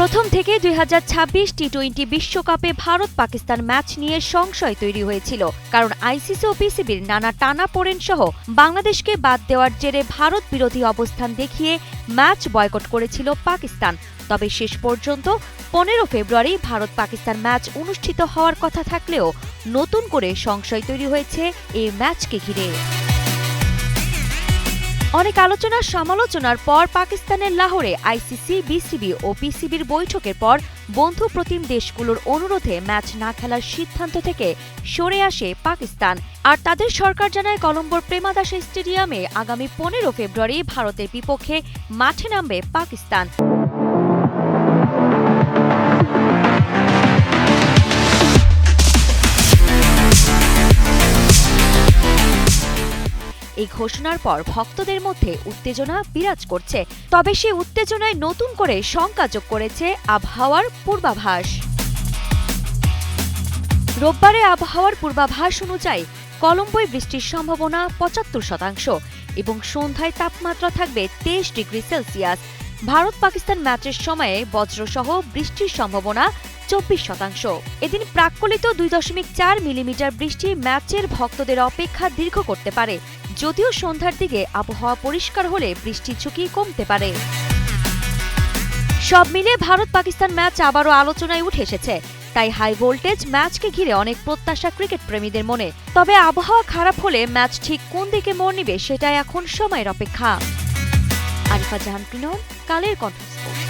প্রথম থেকে দুই হাজার ছাব্বিশ টি টোয়েন্টি বিশ্বকাপে ভারত পাকিস্তান ম্যাচ নিয়ে সংশয় তৈরি হয়েছিল, কারণ আইসিসি ও পিসিবির নানা টানা পোড়েন সহ বাংলাদেশকে বাদ দেওয়ার জেরে ভারত বিরোধী অবস্থান দেখিয়ে ম্যাচ বয়কট করেছিল পাকিস্তান। তবে শেষ পর্যন্ত পনেরো ফেব্রুয়ারি ভারত পাকিস্তান ম্যাচ অনুষ্ঠিত হওয়ার কথা থাকলেও নতুন করে সংশয় তৈরি হয়েছে এই ম্যাচকে ঘিরে। অনেক আলোচনা সমালোচনার পর পাকিস্তানের লাহোরে আইসিসি, বিসিবি ও পিসিবির বৈঠকের পর বন্ধু প্রতিম দেশগুলোর অনুরোধে ম্যাচ না খেলার সিদ্ধান্ত থেকে সরে আসে পাকিস্তান। আর তাদের সরকার জানায়, কলম্বোর প্রেমাদাসা স্টেডিয়ামে আগামী পনেরো ফেব্রুয়ারি ভারতের বিপক্ষে মাঠে নামবে পাকিস্তান। এই ঘোষণার পর ভক্তদের মধ্যে উত্তেজনা বিরাজ করছে। তবে সে উত্তেজনায় নতুন করে শঙ্কা যোগ করেছে আবহাওয়ার পূর্বাভাস। রোববারে আবহাওয়ার পূর্বাভাস অনুযায়ী কলম্বোয় বৃষ্টির সম্ভাবনা পঁচাত্তর শতাংশ এবং সন্ধ্যায় তাপমাত্রা থাকবে তেইশ ডিগ্রি সেলসিয়াস। ভারত পাকিস্তান ম্যাচের সময়ে বজ্রসহ বৃষ্টির সম্ভাবনা চব্বিশ শতাংশ। এদিন প্রাক্কলিত দুই দশমিক চার মিলিমিটার বৃষ্টি ম্যাচের ভক্তদের অপেক্ষা দীর্ঘ করতে পারে, যদিও সন্ধ্যার দিকে আবহাওয়া পরিষ্কার হলে বৃষ্টির ঝুঁকি কমতে পারে। সব মিলে ভারত পাকিস্তান ম্যাচ আবারও আলোচনায় উঠে এসেছে। তাই হাই ভোল্টেজ ম্যাচকে ঘিরে অনেক প্রত্যাশা ক্রিকেট প্রেমীদের মনে। তবে আবহাওয়া খারাপ হলে ম্যাচ ঠিক কোন দিকে মোড় নিবে সেটাই এখন সময়ের অপেক্ষা। আরিফা জাহান কালের কণ্ঠস্পর্শ